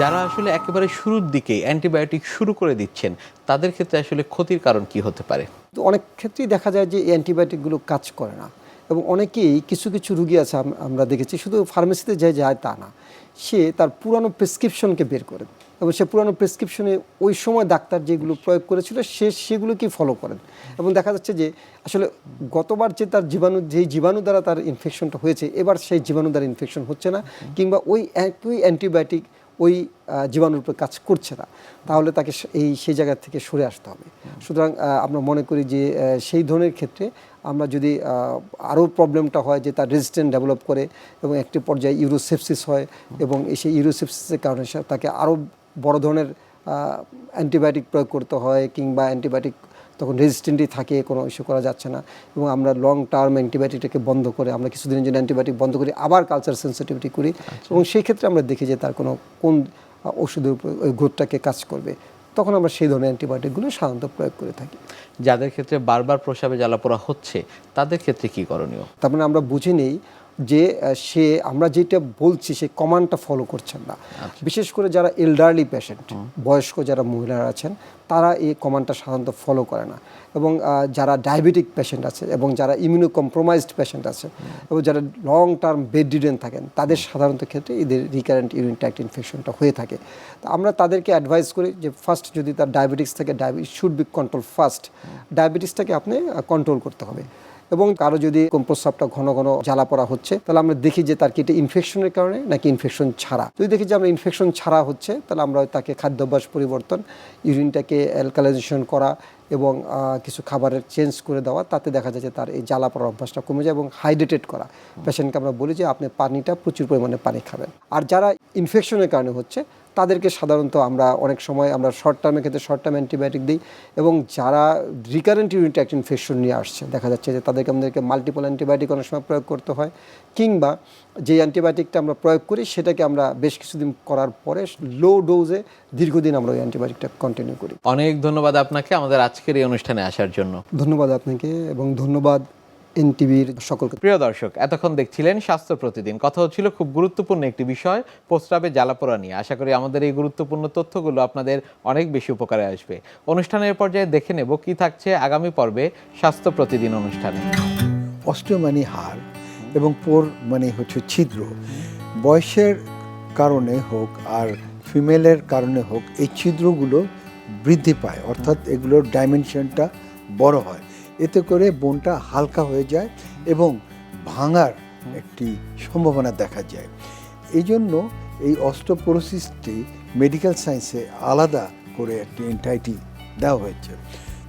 যারা আসলে একেবারে শুরুর দিকে অ্যান্টিবায়োটিক শুরু করে দিচ্ছেন, তাদের ক্ষেত্রে আসলে ক্ষতির কারণ কি হতে পারে? তো অনেক ক্ষেত্রেই দেখা যায় যে অ্যান্টিবায়োটিকগুলো কাজ করে না এবং অনেকেই কিছু কিছু রুগী আছে আমরা দেখেছি, শুধু ফার্মেসিতে যে যায় তা না। সে তার পুরানো প্রেসক্রিপশনকে বের করে এবং সে পুরানো প্রেসক্রিপশনে ওই সময় ডাক্তার যেগুলো প্রয়োগ করেছিল, সে সেগুলোকেই ফলো করেন। এবং দেখা যাচ্ছে যে আসলে গতবার যে তার জীবাণু, যেই জীবাণু দ্বারা তার ইনফেকশনটা হয়েছে, এবার সেই জীবাণু দ্বারা ইনফেকশন হচ্ছে না, কিংবা ওই একই অ্যান্টিবায়োটিক ওই জীবাণুর উপর কাজ করছে না। তাহলে তাকে এই, সেই জায়গা থেকে সরে আসতে হবে। সুতরাং আমরা মনে করি যে সেই ধরনের ক্ষেত্রে আমরা যদি আরও প্রবলেমটা হয় যে তার রেজিস্ট্যান্ট ডেভেলপ করে এবং একটি পর্যায়ে ইউরোসেপসিস হয় এবং সেই ইউরোসেপসিসের কারণে তাকে আরও বড় ধরনের অ্যান্টিবায়োটিক প্রয়োগ করতে হয় কিংবা অ্যান্টিবায়োটিক তখন রেজিস্ট্যান্টই থাকে কোনো ইস্যু করা যাচ্ছে না। এবং আমরা লং টার্ম অ্যান্টিবায়োটিকটাকে বন্ধ করে আমরা কিছুদিনের জন্য অ্যান্টিবায়োটিক বন্ধ করি আবার কালচার সেন্সিটিভিটি করি। এবং সেই ক্ষেত্রে আমরা দেখি যে তার কোনো কোন ওষুধের উপর ওই গ্রোথটাকে কাজ করবে। তখন আমরা সেই ধরনের অ্যান্টিবায়োটিকগুলো সাধারণত প্রয়োগ করে থাকি। যাদের ক্ষেত্রে বারবার প্রসাবে জ্বালাপোড়া হচ্ছে তাদের ক্ষেত্রে কি করণীয়? তার মানে আমরা বুঝে নেই যে সে আমরা যেটা বলছি সে কমান্ডটা ফলো করছেন না। বিশেষ করে যারা এল্ডারলি পেশেন্ট বয়স্ক যারা মহিলারা আছেন তারা এই কমান্ডটা সাধারণত ফলো করে না। এবং যারা ডায়াবেটিক পেশেন্ট আছে এবং যারা ইমিউনো কম্প্রোমাইজড পেশেন্ট আছে এবং যারা লং টার্ম বেড রিডেন থাকেন তাদের সাধারণত ক্ষেত্রে এদের রিকারেন্ট ইউরিন ট্র্যাক্ট ইনফেকশনটা হয়ে থাকে। তো আমরা তাদেরকে অ্যাডভাইস করি যে ফার্স্ট যদি তার ডায়াবেটিক্স থাকে diabetes should be control first ডায়াবেটিসটাকে আপনি কন্ট্রোল করতে হবে। এবং কারও যদি প্রস্রাবটা ঘন ঘন জ্বালা পড়া হচ্ছে তাহলে আমরা দেখি যে তার কি এটা ইনফেকশনের কারণে নাকি ইনফেকশন ছাড়া। যদি দেখি যে আমরা ইনফেকশন ছাড়া হচ্ছে তাহলে আমরা তাকে খাদ্যাভ্যাস পরিবর্তন ইউরিনটাকে অ্যালকালাইজেশন করা এবং কিছু খাবারের চেঞ্জ করে দেওয়া তাতে দেখা যায় যে তার এই জ্বালা পড়ার অভ্যাসটা কমে যায় এবং হাইড্রেটেড করা। পেশেন্টকে আমরা বলি যে আপনি পানিটা প্রচুর পরিমাণে পানি খাবেন। আর যারা ইনফেকশনের কারণে হচ্ছে তাদেরকে সাধারণত আমরা অনেক সময় আমরা শর্ট টার্মের ক্ষেত্রে শর্ট টার্ম অ্যান্টিবায়োটিক দিই এবং যারা রিকারেন্ট ইউনিট একটা ইনফেকশন নিয়ে আসছে দেখা যাচ্ছে যে তাদেরকে আমাদেরকে মাল্টিপল অ্যান্টিবায়োটিক অনেক সময় প্রয়োগ করতে হয় কিংবা যে অ্যান্টিবায়োটিকটা আমরা প্রয়োগ করি সেটাকে আমরা বেশ কিছুদিন করার পরে লো ডোজে দীর্ঘদিন আমরা ওই অ্যান্টিবায়োটিকটা কন্টিনিউ করি। অনেক ধন্যবাদ আপনাকে আমাদের আজকের এই অনুষ্ঠানে আসার জন্য। ধন্যবাদ আপনাকে এবং ধন্যবাদ এনটিভির সকলকে প্রিয় দর্শক এতক্ষণ দেখছিলেন স্বাস্থ্য প্রতিদিন। কথা হচ্ছিল খুব গুরুত্বপূর্ণ একটি বিষয় প্রস্রাবে জ্বালাপোড়া নিয়ে। আশা করি আমাদের এই গুরুত্বপূর্ণ তথ্যগুলো আপনাদের অনেক বেশি উপকারে আসবে। অনুষ্ঠানের পর্যায়ে দেখে নেব কি থাকছে আগামী পর্বে স্বাস্থ্য প্রতিদিন অনুষ্ঠানে। অস্ট্রিয় মানে হাড় এবং পোর মানে হচ্ছে ছিদ্র। বয়সের কারণে হোক আর ফিমেলের কারণে হোক এই ছিদ্রগুলো বৃদ্ধি পায়। অর্থাৎ এগুলোর ডাইমেনশনটা বড় হয়। এতে করে বোনটা হালকা হয়ে যায় এবং ভাঙার একটি সম্ভাবনা দেখা যায়। এই জন্য এই অস্টোপোরোসিসটি মেডিকেল সায়েন্সে আলাদা করে একটি এন্টাইটি দেওয়া হয়েছে।